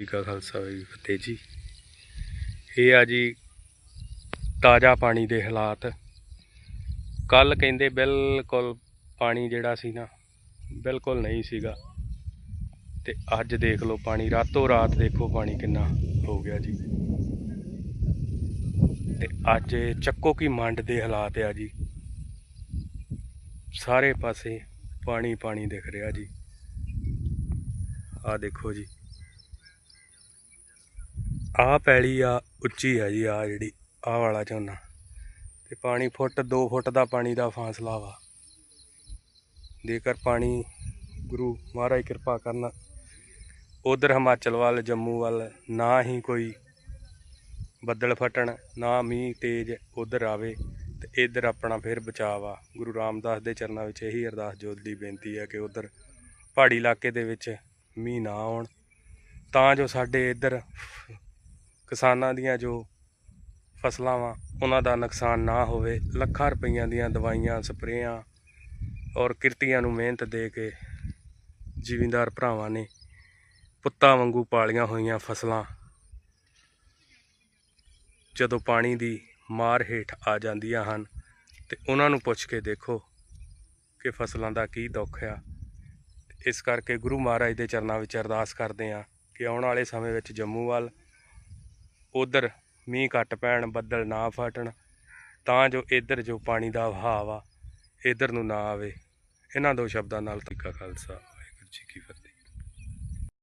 ਜੀ ਕਾ ਖਾਲਸਾ ਵਾਹਿਗੁਰੂ, ਫਤਿਹ ਜੀ। ਇਹ ਆ ਜੀ ਤਾਜ਼ਾ ਪਾਣੀ ਦੇ ਹਾਲਾਤ। ਕੱਲ ਕਹਿੰਦੇ ਬਿਲਕੁਲ ਪਾਣੀ ਜਿਹੜਾ ਸੀ ਨਾ, ਬਿਲਕੁਲ ਨਹੀਂ ਸੀਗਾ। ਤੇ ਅੱਜ ਦੇਖ ਲਓ ਪਾਣੀ, ਰਾਤੋਂ ਰਾਤ ਦੇਖੋ ਪਾਣੀ ਕਿੰਨਾ ਹੋ ਗਿਆ ਜੀ। ਤੇ ਅੱਜ ਚੱਕੋ ਕੀ ਮੰਡ ਦੇ ਹਾਲਾਤ ਆ ਜੀ। ਸਾਰੇ ਪਾਸੇ ਪਾਣੀ ਪਾਣੀ ਦਿਖ ਰਿਹਾ ਜੀ। ਆ ਦੇਖੋ ਜੀ। ਆਹ ਪੈਲੀ ਆ, ਉੱਚੀ ਹੈ ਜੀ ਆ ਜਿਹੜੀ, ਆਹ ਵਾਲਾ ਝੋਨਾ। ਤੇ ਪਾਣੀ ਫੁੱਟ 2 ਫੁੱਟ ਦਾ ਪਾਣੀ ਦਾ ਫਾਸਲਾ ਵਾ। ਜੇਕਰ ਪਾਣੀ ਗੁਰੂ ਮਹਾਰਾਜ ਕਿਰਪਾ ਕਰਨ, ਉਧਰ ਹਿਮਾਚਲ ਵੱਲ, ਜੰਮੂ ਵੱਲ ਨਾ ਹੀ ਕੋਈ ਬੱਦਲ ਫਟਣ, ਨਾ ਮੀਂਹ ਤੇਜ਼ ਉਧਰ ਆਵੇ, ਤੇ ਇਧਰ ਆਪਣਾ ਫਿਰ ਬਚਾਅ ਆ। ਗੁਰੂ ਰਾਮਦਾਸ ਦੇ ਚਰਨਾਂ ਵਿੱਚ ਇਹੀ ਅਰਦਾਸ ਜੋਤ ਦੀ ਬੇਨਤੀ ਹੈ ਕਿ ਉਧਰ ਪਹਾੜੀ ਇਲਾਕੇ ਦੇ ਵਿੱਚ ਮੀਂਹ ਨਾ ਆਉਣ। ਤਾਂ ਜੋ ਸਾਡੇ ਇੱਧਰ ਕਿਸਾਨਾਂ ਦੀਆਂ ਜੋ ਫਸਲਾਂ ਵਾ, ਉਹਨਾਂ ਦਾ ਨੁਕਸਾਨ ਨਾ ਹੋਵੇ। ਲੱਖਾਂ ਰੁਪਈਆਂ ਦੀਆਂ ਦਵਾਈਆਂ, ਸਪਰੇਆਂ ਔਰ ਕਿਰਤੀਆਂ ਨੂੰ ਮਿਹਨਤ ਦੇ ਕੇ ਜ਼ਿਮੀਂਦਾਰ ਭਰਾਵਾਂ ਨੇ ਪੁੱਤਾਂ ਵਾਂਗੂ ਪਾਲੀਆਂ ਹੋਈਆਂ ਫਸਲਾਂ। ਜਦੋਂ ਪਾਣੀ ਦੀ ਮਾਰ ਹੇਠ ਆ ਜਾਂਦੀਆਂ ਹਨ ਤੇ ਉਹਨਾਂ ਨੂੰ ਪੁੱਛ ਕੇ ਦੇਖੋ ਕਿ ਫਸਲਾਂ ਦਾ ਕੀ ਦੁੱਖ ਆ। ਇਸ ਕਰਕੇ ਗੁਰੂ ਮਹਾਰਾਜ ਦੇ ਚਰਨਾਂ ਵਿੱਚ ਅਰਦਾਸ ਕਰਦੇ ਹਾਂ ਕਿ ਆਉਣ ਵਾਲੇ ਸਮੇਂ ਵਿੱਚ ਜੰਮੂ ਵੱਲ ਉਧਰ ਮੀਂਹ ਘੱਟ ਪੈਣ, ਬੱਦਲ ਨਾ ਫਟਣ, ਤਾਂ ਜੋ ਇੱਧਰ ਜੋ ਪਾਣੀ ਦਾ ਵਹਾਅ ਆ ਇੱਧਰ ਨੂੰ ਨਾ ਆਵੇ। ਇਹਨਾਂ ਦੋ ਸ਼ਬਦਾਂ ਨਾਲ ਤੀਕਾ ਖਾਲਸਾ, ਵਾਹਿਗੁਰੂ ਜੀ ਕੀ ਫਤਿਹ।